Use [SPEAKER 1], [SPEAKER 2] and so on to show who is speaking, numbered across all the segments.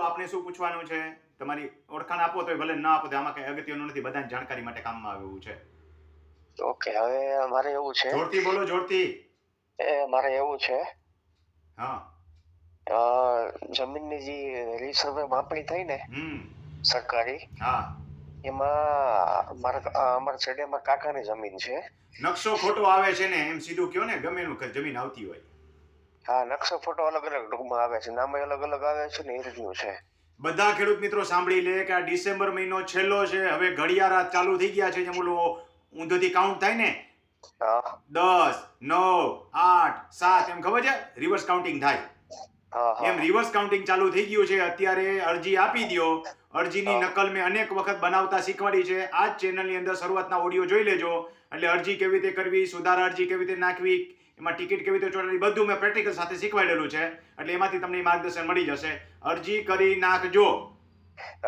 [SPEAKER 1] બોલો આપને શું પૂછવાનું છે? તમારી ઓળખાણ આપો તો ભલે ના આપો તો આમાં કઈ અગત્યનું નથી. બધાને જાણકારી માટે કામમાં આવ્યું છે.
[SPEAKER 2] ઓકે હવે મારે એવું છે.
[SPEAKER 1] જોરથી બોલો જોરથી.
[SPEAKER 2] એ મારે એવું છે.
[SPEAKER 1] હા.
[SPEAKER 2] જમીનની જે રીસર્વે માપણી થઈ ને સરકારી
[SPEAKER 1] હા.
[SPEAKER 2] એમાં મારા અમારા છેડેમાં કાકાની જમીન છે.
[SPEAKER 1] નકશો ખોટો આવે છે ને એમ સીધું કયો ને ગમે એનું જમીન આવતી હોય.
[SPEAKER 2] હા નકશો ફોટો અલગ અલગ ટૂંકમાં આવે છે. નામે અલગ અલગ આવે છે ને એ રીતનું છે.
[SPEAKER 1] બધા ખેડૂત મિત્રો સાંભળી લે કે આ ડિસેમ્બર મહિનો છેલ્લો છે. હવે ઘડિયાળા ચાલુ થઈ ગયા છે. જેમ ઓલું ઊંધોથી કાઉન્ટ થાય ને? દસ નવ આઠ સાત એમ ખબર છે? રિવર્સ કાઉન્ટિંગ થાય. એમ રિવર્સ કાઉન્ટિંગ ચાલુ થઈ ગયું છે. અત્યારે અરજી આપી દો અરજીની નકલ મેં અનેક વખત બનાવતા શીખવાડી છે. આ જ ચેનલની અંદર શરૂઆતના ઓડિયો જોઈ લેજો. એટલે અરજી કેવી રીતે કરવી સુધારા અરજી કેવી રીતે નાખવી એમાં ટિકિટ કેવી રીતે ચોટાડવી બધું મેં પ્રેક્ટિકલ સાથે શીખવાડેલું છે. એટલે એમાંથી તમને માર્ગદર્શન મળી જશે. અરજી કરી નાખજો.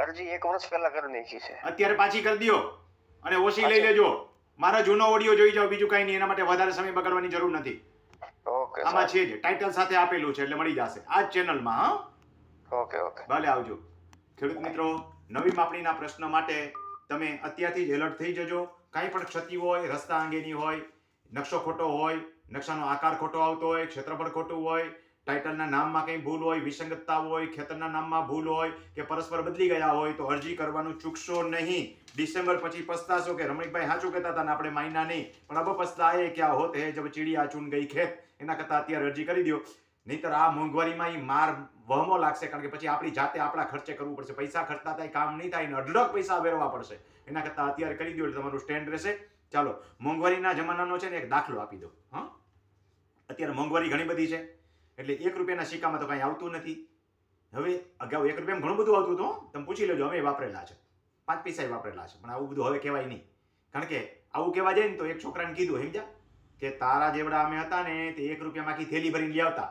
[SPEAKER 2] અરજી એક વર્ષ પહેલા કરી નાખી છે.
[SPEAKER 1] અત્યારે પાછી કરી દો અને ઓછી લઈ લેજો. મારા જૂનો ઓડિયો જોઈ જાઓ. બીજું કાંઈ નહીં. એના માટે વધારે સમય બગાડવાની જરૂર નથી.
[SPEAKER 2] ઓકે
[SPEAKER 1] આમાં છે જ ટાઇટલ સાથે આપેલું છે એટલે મળી જશે. આ જ ચેનલમાં હા?
[SPEAKER 2] Okay okay.
[SPEAKER 1] ભલે આવજો. ખેડૂત મિત્રો નવી માપણીના પ્રશ્ન માટે તમે અત્યારથી જ એલર્ટ થઈ જજો. કાંઈ પણ ક્ષતિ હોય રસ્તા અંગેની હોય નકશો ખોટો હોય નકશાનો આકાર ખોટો આવતો હોય ક્ષેત્રફળ ખોટું હોય ટાઇટલના નામમાં કંઈ ભૂલ હોય વિસંગતતા હોય, ખેતરના નામમાં ભૂલ હોય કે પરસ્પર બદલી ગયા હોય તો અરજી કરવાનું ચૂકશો નહીં. ડિસેમ્બર પછી પસ્તાશો કે રમણીકભાઈ સાચું કહેતા હતા ને આપણે માયના નહીં. પણ અબ પસ્તાએ ક્યાં હોત હે જબ ચીડિયા ચૂન ગઈ ખેત. એના કરતાં અત્યારે અરજી કરી દો નહીતર આ મોંઘવારીમાં એ માર વહમો લાગશે કારણ કે પછી આપણી જાતે આપણા ખર્ચે કરવું પડશે. પૈસા ખર્ચતા થાય, કામ નહીં થાય ને અઢળક પૈસા વેરવા પડશે. એના કરતાં અત્યારે કરી દો એટલે તમારું સ્ટેન્ડ રહેશે. ચાલો, મોંઘવારીના જમાનાનો છે ને એક દાખલો આપી દો હા? અત્યારે મોંઘવારી ઘણી બધી છે. એટલે એક રૂપિયાના સિક્કામાં તો કાંઈ આવતું નથી. હવે અગાઉ એક રૂપિયામાં ઘણું બધું આવતું હતું તમે પૂછી લેજો, અમે વાપરેલા છે. પાંચ પૈસા વાપરેલા છે, પણ આવું બધું હવે કહેવાય નહીં. કારણ કે આવું કહેવા જાય ને તો એક છોકરાને કીધું, સમજ્યા? કે તારા જેવડા અમે હતા ને, તે એક રૂપિયામાં આખી થેલી ભરીને લઈ આવતા.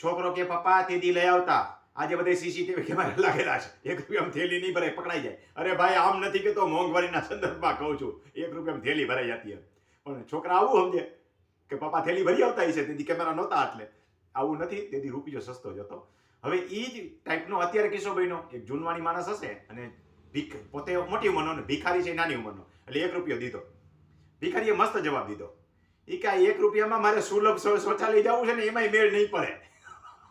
[SPEAKER 1] છોકરો કે, પપ્પા તેથી લઈ આવતા. આજે બધે સીસીટીવી કેમેરા લાગેલા છે. એક રૂપિયામાં થેલી નહીં ભરાય, પકડાઈ જાય. અરે ભાઈ, આમ નથી કે તો મોંઘવારીના સંદર્ભમાં કહું છું. એક રૂપિયામાં થેલી ભરાઈ જતી હોય પણ છોકરા આવું સમજે કે, પપ્પા, થેલી ભરી આવતા હશે, તેથી કેમેરા નહોતા એટલે આવું નથી, તેથી રૂપિયો સસ્તો જ હતો. હવે એ જ ટાઈપનો અત્યારે કિસ્સો બન્યો. એક જૂનવાણી માણસ હશે અને ભીખ, પોતે મોટી ઉંમરનો ને ભિખારી છે, નાની ઉંમરનો. એટલે એક રૂપિયો દીધો. ભિખારીએ મસ્ત જવાબ દીધો. એ કાંઈ એક રૂપિયામાં મારે સુલભ શૌચાલય જવું છે ને, એમાંય મેળ નહીં પડે.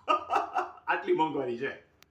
[SPEAKER 1] આટલી મોંઘવારી છે.